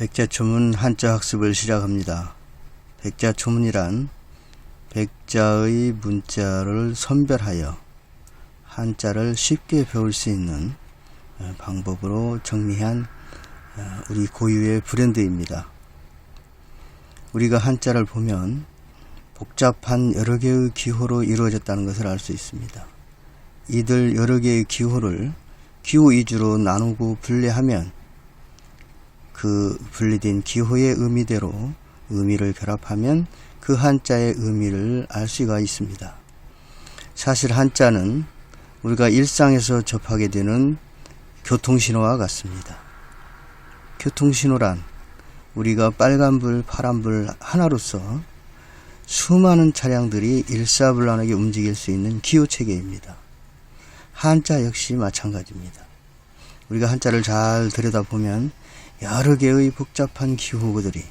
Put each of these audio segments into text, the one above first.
백자초문 한자 학습을 시작합니다. 백자초문이란 백자의 문자를 선별하여 한자를 쉽게 배울 수 있는 어, 방법으로 정리한 어, 우리 고유의 브랜드입니다. 우리가 한자를 보면 복잡한 여러 개의 기호로 이루어졌다는 것을 알 수 있습니다. 이들 여러 개의 기호를 기호 위주로 나누고 분리하면 그 분리된 기호의 의미대로 의미를 결합하면 그 한자의 의미를 알 수가 있습니다. 사실 한자는 우리가 일상에서 접하게 되는 교통신호와 같습니다. 교통신호란 우리가 빨간불, 파란불 하나로서 수많은 차량들이 일사불란하게 움직일 수 있는 기호체계입니다. 한자 역시 마찬가지입니다. 우리가 한자를 잘 들여다보면 여러 개의 복잡한 기호들이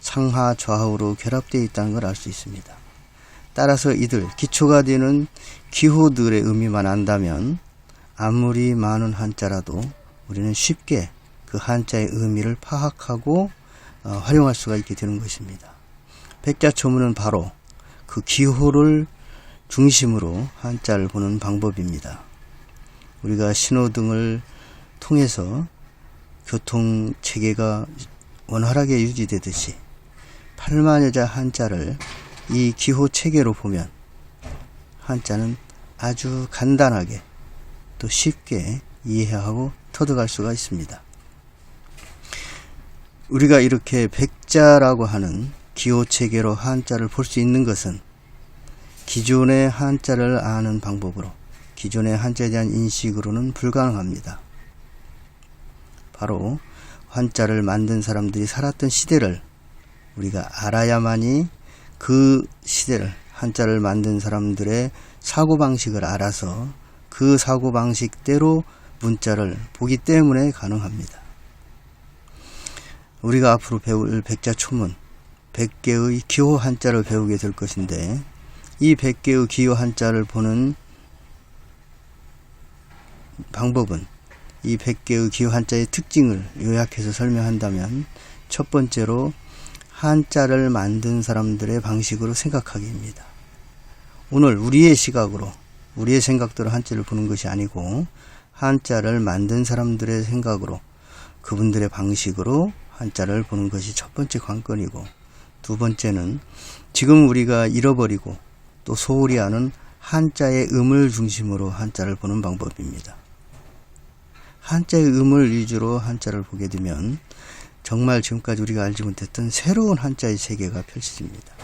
상하 좌우로 결합되어 있다는 걸 알 수 있습니다. 따라서 이들 기초가 되는 기호들의 의미만 안다면 아무리 많은 한자라도 우리는 쉽게 그 한자의 의미를 파악하고 어, 활용할 수가 있게 되는 것입니다. 백자초문은 바로 그 기호를 중심으로 한자를 보는 방법입니다. 우리가 신호등을 통해서 교통 체계가 원활하게 유지되듯이 8만여자 한자를 이 기호 체계로 보면 한자는 아주 간단하게 또 쉽게 이해하고 터득할 수가 있습니다. 우리가 이렇게 백자라고 하는 기호 체계로 한자를 볼 수 있는 것은 기존의 한자를 아는 방법으로 기존의 한자에 대한 인식으로는 불가능합니다. 바로 한자를 만든 사람들이 살았던 시대를 우리가 알아야만이 그 시대를 한자를 만든 사람들의 사고방식을 알아서 그 사고방식대로 문자를 보기 때문에 가능합니다. 우리가 앞으로 배울 백자초문 100개의 기호 한자를 배우게 될 것인데 이 100개의 기호 한자를 보는 방법은 이 100개의 기호 한자의 특징을 요약해서 설명한다면 첫 번째로 한자를 만든 사람들의 방식으로 생각하기입니다. 오늘 우리의 시각으로 우리의 생각대로 한자를 보는 것이 아니고 한자를 만든 사람들의 생각으로 그분들의 방식으로 한자를 보는 것이 첫 번째 관건이고 두 번째는 지금 우리가 잃어버리고 또 소홀히 하는 한자의 음을 중심으로 한자를 보는 방법입니다. 한자의 음을 위주로 한자를 보게 되면 정말 지금까지 우리가 알지 못했던 새로운 한자의 세계가 펼쳐집니다.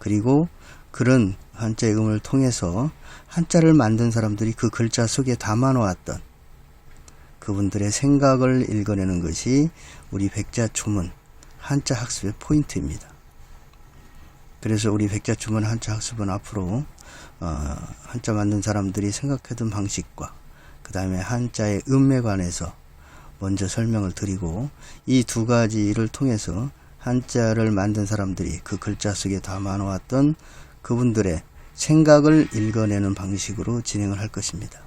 그리고 그런 한자의 음을 통해서 한자를 만든 사람들이 그 글자 속에 담아놓았던 그분들의 생각을 읽어내는 것이 우리 백자초문 한자 학습의 포인트입니다. 그래서 우리 백자초문 한자 학습은 앞으로 어, 한자 만든 사람들이 생각하던 방식과 그 다음에 한자의 음에 관해서 먼저 설명을 드리고 이 두 가지를 통해서 한자를 만든 사람들이 그 글자 속에 담아 놓았던 그분들의 생각을 읽어내는 방식으로 진행을 할 것입니다.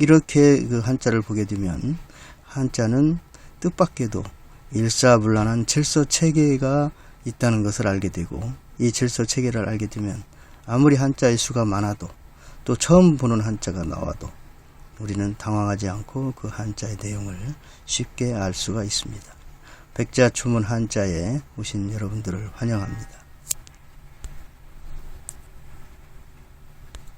이렇게 그 한자를 보게 되면 한자는 뜻밖에도 일사불란한 질서 체계가 있다는 것을 알게 되고 이 질서 체계를 알게 되면 아무리 한자의 수가 많아도 또 처음 보는 한자가 나와도 우리는 당황하지 않고 그 한자의 내용을 쉽게 알 수가 있습니다. 백자초문 한자에 오신 여러분들을 환영합니다.